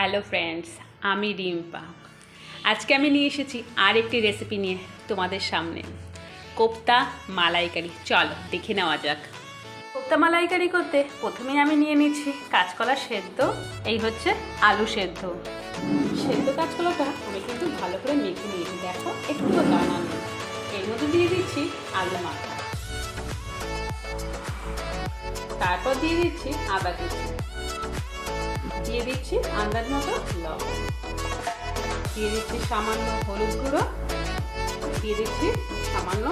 Hello friends আমি রিম্পা। আজকে আমি নিয়ে এসেছি আর একটি রেসিপি নিয়ে তোমাদের সামনে। কোপ্তা মালাইকারি। চলো, দেখে নেওয়া যাক। কোপ্তা মালাইকারি করতে প্রথমেই আমি নিয়ে নিচ্ছি কাঁচকলা সেদ্ধ। এই হচ্ছে আলু সেদ্ধ। সেদ্ধ কাঁচকলাটা আমি কিন্তু ভালো করে মেখে নিয়েছি। দেখো একটু দানা নেই। এর মধ্যে দিয়ে দিচ্ছি আলু মাখা তারপর দিয়ে দিচ্ছি আদা কুচি। দিয়ে দিচ্ছি আন্দাজ মতো লবণ। দিয়ে দিচ্ছি সামান্য হলুদ গুঁড়ো। দিয়ে দিচ্ছি সামান্য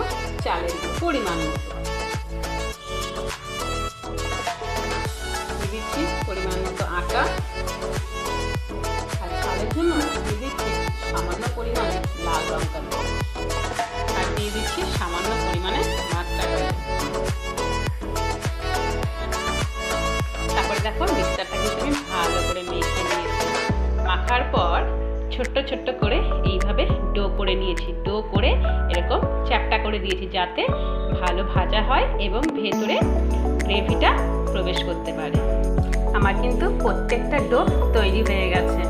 চালের পরিমাণ মতো। দিয়ে দিচ্ছি পরিমাণ মতো আটা। আর চালের জন্য দিয়ে দিচ্ছি সামান্য পরিমাণে লাল লঙ্কা আর দিয়ে দিচ্ছি সামান্য পরিমাণে মাত্রা তারপরে দেখো মিক্সচারটা যাতে ভালো ভাজা হয় এবং ভেতরে গ্রেভিটা প্রবেশ করতে পারে। আমার কিন্তু প্রত্যেকটা ডো তৈরি হয়ে গেছে।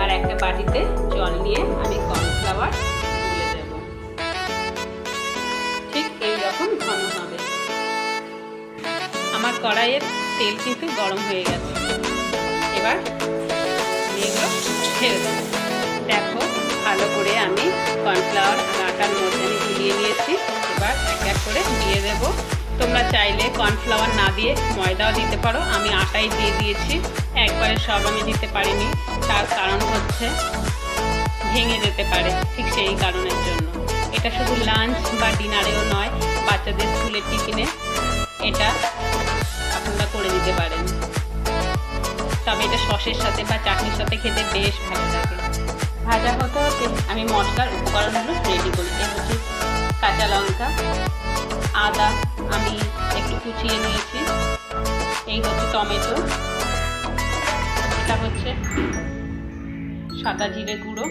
আর একটা বাটিতে জল নিয়ে আমি কর্নফ্লাওয়ার ঠিক হবে। আমার কড়াইয়ের তেল কিন্তু গরম হয়ে গেছে। এবার এগুলো ছেড়ে দেবো। নিয়েছি এবার এক এক করে দিয়ে দেব। তোমরা চাইলে কর্নফ্লাওয়ার না দিয়ে ময়দাও দিতে পারো। আমি আটাই দিয়ে দিয়েছি। একবারে সব আমি দিতে পারিনি। তার কারণ হচ্ছে ভেঙে যেতে পারে ঠিক সেই কারণের জন্য। এটা শুধু লাঞ্চ বা ডিনারেও নয়, বাচ্চাদের স্কুলের টিফিনে এটা আপনারা করে দিতে পারেন। তবে এটা সসের সাথে বা চাটনির সাথে খেতে বেশ ভালো লাগে। ভাজা হতে হতে আমি মশলার উপকরণগুলো রেডি করি হচ্ছে কাঁচা লঙ্কা, আদা আমি একটু কুচিয়ে নিয়েছি। এই হচ্ছে টমেটো। এটা হচ্ছে সাদা জিরে গুঁড়ো।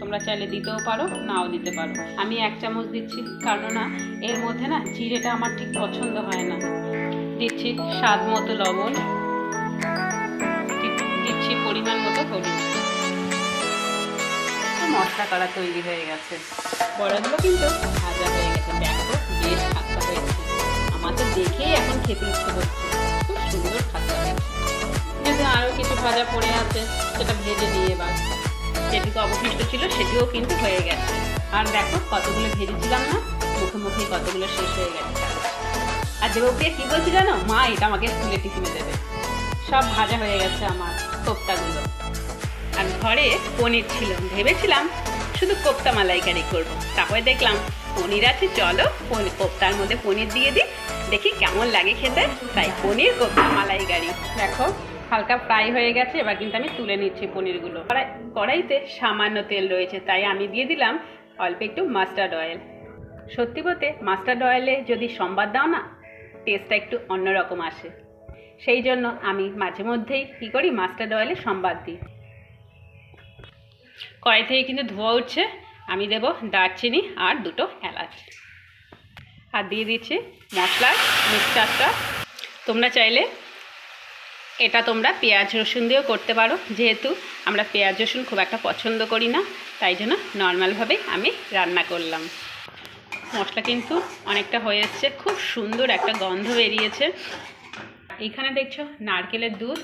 তোমরা চাইলে দিতেও পারো, নাও দিতে পারো। আমি এক চামচ দিচ্ছি, কারণ না, এর মধ্যে না জিরেটা আমার ঠিক পছন্দ হয় না। দিচ্ছি স্বাদ মতো লবণ, দিচ্ছি পরিমাণ মতো হলুদ। মশলা করা তৈরি হয়ে গেছে। বড়াগুলো কিন্তু। ভাজা হয়ে গেছে, দেখো বেশ খাস্তা হয়েছে। আমার তো দেখেই এখন খেতে ইচ্ছে করছে। খুব সুন্দর খাস্তা হয়েছে। যদি আরও কিছু ভাজা পড়ে আছে, সেটা ভেজে দিয়ে এবার। যেটুকু অবশিষ্ট ছিল, সেটিও কিন্তু হয়ে গেছে। আর দেখো কতগুলো ভেজেছিলাম না, মুখে মুখে কতগুলো শেষ হয়ে গেছে। আর দেবপ্রিয়া, কি বলছি জানো? মা, এটা আমাকে স্কুলে টিফিনে দেবে। সব ভাজা হয়ে গেছে আমার কোপ্তাগুলো আর ঘরে পনির ছিল ভেবেছিলাম শুধু কোপ্তা মালাইকারি করব। তারপরে দেখলাম পনির আছে, চলো পনি- কোপ্তার মধ্যে পনির দিয়ে দিই। দেখি কেমন লাগে খেতে। তাই পনির, কোপ্তা মালাইকারি। দেখো, হালকা ফ্রাই হয়ে গেছে, এবার কিন্তু আমি তুলে নিচ্ছি পনিরগুলো। কড়াই, কড়াইতে সামান্য তেল রয়েছে, তাই আমি দিয়ে দিলাম অল্প একটু মাস্টার্ড অয়েল। সত্যি বলতে, মাস্টার্ড অয়েলে যদি সম্বাদ দাও না, টেস্টটা একটু অন্যরকম আসে। সেই জন্য আমি মাঝে মধ্যেই কী করি, মাস্টার্ড অয়েলে সম্বাদ দিই। কড়াই থেকে কিন্তু ধোয়া উঠছে আমি দেব দারচিনি আর দুটো এলাচ। আর দিয়ে দিচ্ছি মশলার মিক্সচারটা। তোমরা চাইলে এটা তোমরা পেঁয়াজ রসুন দিয়েও করতে পারো। যেহেতু আমরা পেঁয়াজ রসুন খুব একটা পছন্দ করি না, তাই জন্য নর্মালভাবেই আমি রান্না করলাম। মশলা কিন্তু অনেকটা হয়ে এসছে, খুব সুন্দর একটা গন্ধ বেরিয়েছে। এইখানে দেখছ নারকেলের দুধ।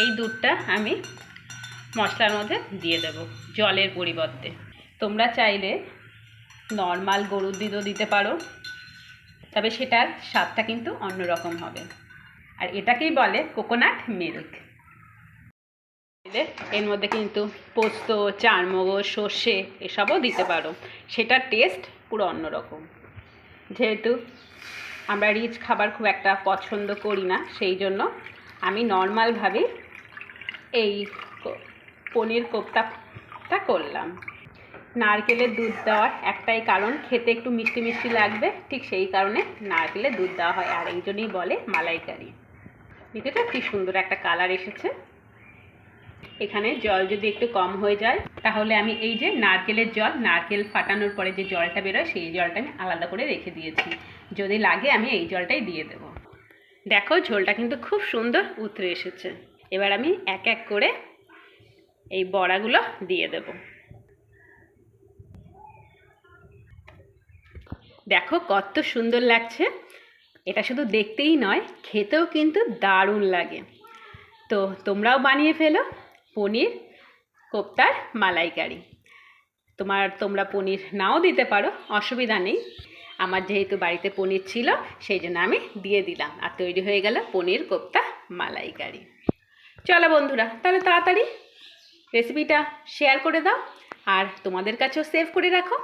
এই দুধটা আমি মশলার মধ্যে দিয়ে দেব, জলের পরিবর্তে। তোমরা চাইলে নর্মাল গরুর দুধও দিতে পারো, তবে সেটার স্বাদটা কিন্তু অন্যরকম হবে। আর এটাকেই বলে কোকোনাট মিল্ক এর মধ্যে কিন্তু পোস্ত, চারমগজ, সর্ষে এসবও দিতে পারো। সেটার টেস্ট পুরো অন্যরকম। যেহেতু আমরা রিচ খাবার খুব একটা পছন্দ করি না, সেই জন্য আমি নর্মালভাবে এই পনির কোপ্তাটা করলাম। নারকেলের দুধ দেওয়ার একটাই কারণ, খেতে একটু মিষ্টি মিষ্টি লাগবে, ঠিক সেই কারণে নারকেলের দুধ দেওয়া হয়। আর এই জন্যই বলে মালাইকারি। দেখেছ কি সুন্দর একটা কালার এসেছে। এখানে জল যদি একটু কম হয়ে যায়, তাহলে আমি এই যে নারকেলের জল, নারকেল ফাটানোর পরে যে জলটা বেরোয়, সেই জলটা আমি আলাদা করে রেখে দিয়েছি। যদি লাগে আমি এই জলটাই দিয়ে দেবো। দেখো ঝোলটা কিন্তু খুব সুন্দর উতরে এসেছে। এবার আমি এক এক করে এই বড়াগুলো দিয়ে দেব। দেখো কত সুন্দর লাগছে। এটা শুধু দেখতেই নয়, খেতেও কিন্তু দারুণ লাগে। তো তোমরাও বানিয়ে ফেলো পনির কোপ্তার মালাইকারি। তোমার, তোমরা পনির নাও দিতে পারো, অসুবিধা নেই। আমার যেহেতু বাড়িতে পনির ছিল, সেই জন্য আমি দিয়ে দিলাম। আর তৈরি হয়ে গেল পনির কোপ্তা মালাইকারি। চলো বন্ধুরা, তাহলে তাড়াতাড়ি রেসিপিটা শেয়ার করে দাও আর তোমাদের কাছেও সেভ করে রাখো।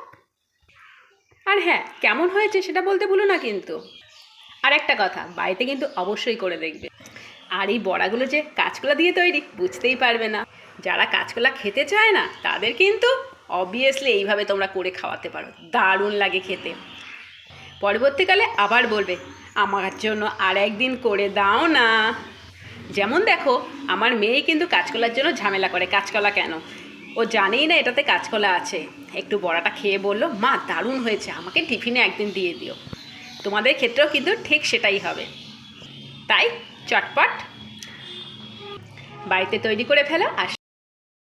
আর হ্যাঁ কেমন হয়েছে সেটা বলতে ভুলো না কিন্তু। আর একটা কথা, বাড়িতে কিন্তু অবশ্যই করে দেখবে। আর এই বড়াগুলো যে কাঁচকলা দিয়ে তৈরি, বুঝতেই পারবে না। যারা কাঁচকলা খেতে চায় না, তাদের কিন্তু অবভিয়াসলি এইভাবে তোমরা করে খাওয়াতে পারো। দারুণ লাগে খেতে। পরবর্তীকালে আবার বলবে, আমার জন্য আর একদিন করে দাও না। যেমন দেখো, আমার মেয়ে কিন্তু কাঁচকলার জন্য ঝামেলা করে। কাঁচকলা কেন? ও জানেই না এটাতে কাঁচকলা আছে। একটু বড়াটা খেয়ে বলল, মা, দারুণ হয়েছে, আমাকে টিফিনে একদিন দিয়ে দিও। তোমাদের ক্ষেত্রেও কিন্তু ঠিক সেটাই হবে। তাই চটপট বাড়িতে তৈরি করে ফেলো আর